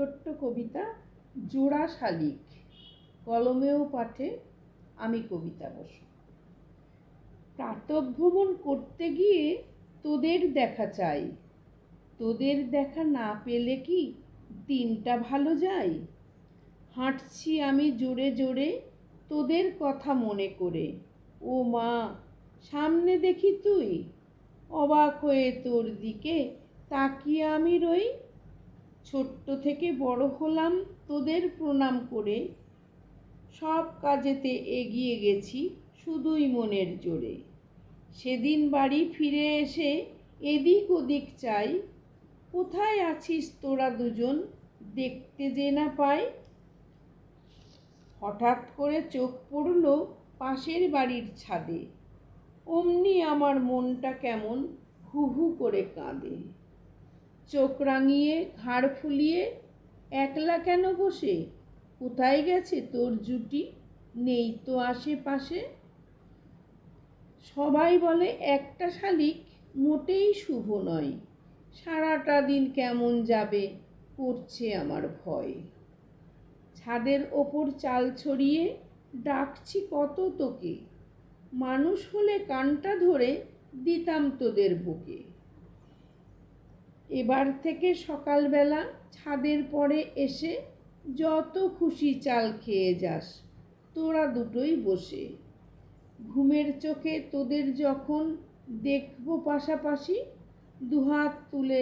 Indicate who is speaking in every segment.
Speaker 1: ছোট্ট কবিতা জোড়া শালিক, কলমেও পাঠে আমি কবিতা বসু। প্রাতঃভ্রমণ করতে গিয়ে তোদের দেখা চাই, তোদের দেখা না পেলে কি দিনটা ভালো যায়? হাঁটছি আমি জোরে জোরে তোদের কথা মনে করে, ও মা, সামনে দেখি তুই, অবাক হয়ে তোর দিকে তাকিয়ে আমি রই ছোট্ট থেকে বড় হলাম তোদের প্রণাম করে। সব কাজেতে এগিয়ে গেছি শুধুই মনের জোরে। সেদিন বাড়ি ফিরে এসে এদিক ওদিক চাই, কোথায় আছিস তোরা দুজন দেখতে যে না পাই? হঠাৎ করে চোখ পড়ল পাশের বাড়ির ছাদে। অমনি আমার মনটা কেমন হু হু করে কাঁদে। চোখ রাঙিয়ে, ঘাড় ফুলিয়ে, একলা কেন বসে? কোথায় গেছে তোর জুটি? নেই তো আশেপাশে? সবাই বলে, একটা শালিক মোটেই শুভ নয়। সারাটা দিন কেমন যাবে? করছে আমার ভয়। ছাদের ওপর চাল ছড়িয়ে, ডাকছি কত তোকে? মানুষ হলে কানটা ধরে দিতাম তোদের বুকে। এবার থেকে সকালবেলা ছাদের পরে এসে যত খুশি চাল খেয়ে যাস, তোরা দুটোই বসে। ঘুমের চোখে তোদের যখন দেখব পাশাপাশি, দুহাত তুলে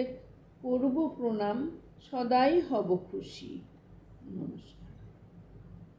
Speaker 1: করব প্রণাম, সদাই হব খুশি। নমস্কার।